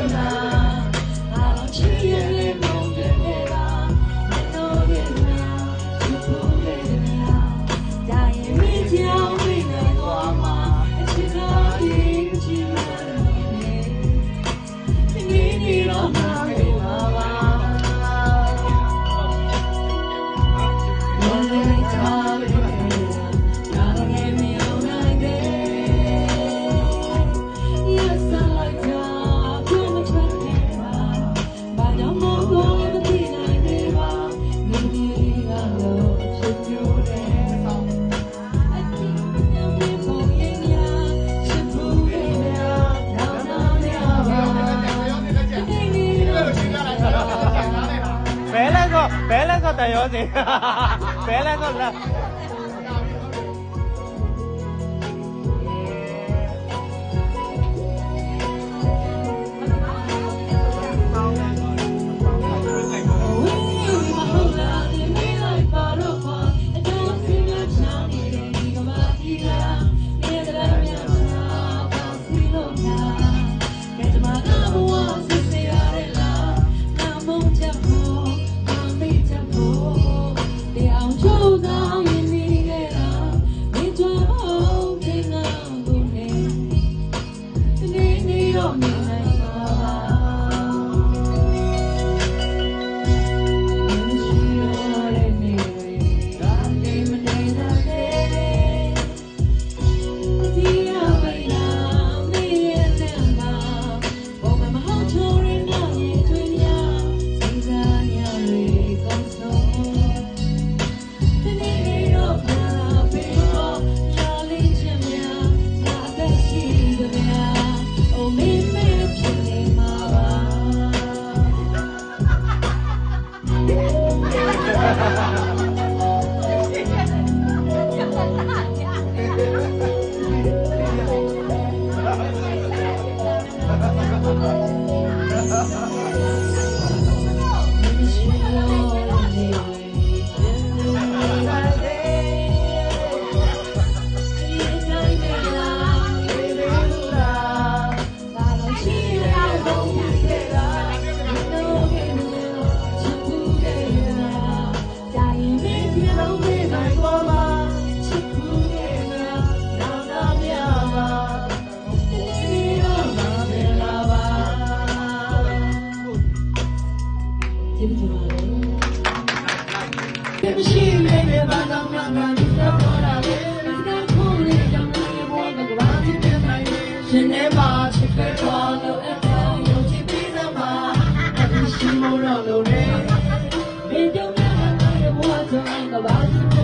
Luna. ပြောစေဘဲလဲတော့လား ထဲမှာချစ်ခဲ့တော်လို့အတောင်ယုံကြည်ပြီးသမားအရှိမို့တော့လို့နေမင်းတို့ကလည်းဘဝကြောင့်ကဘာ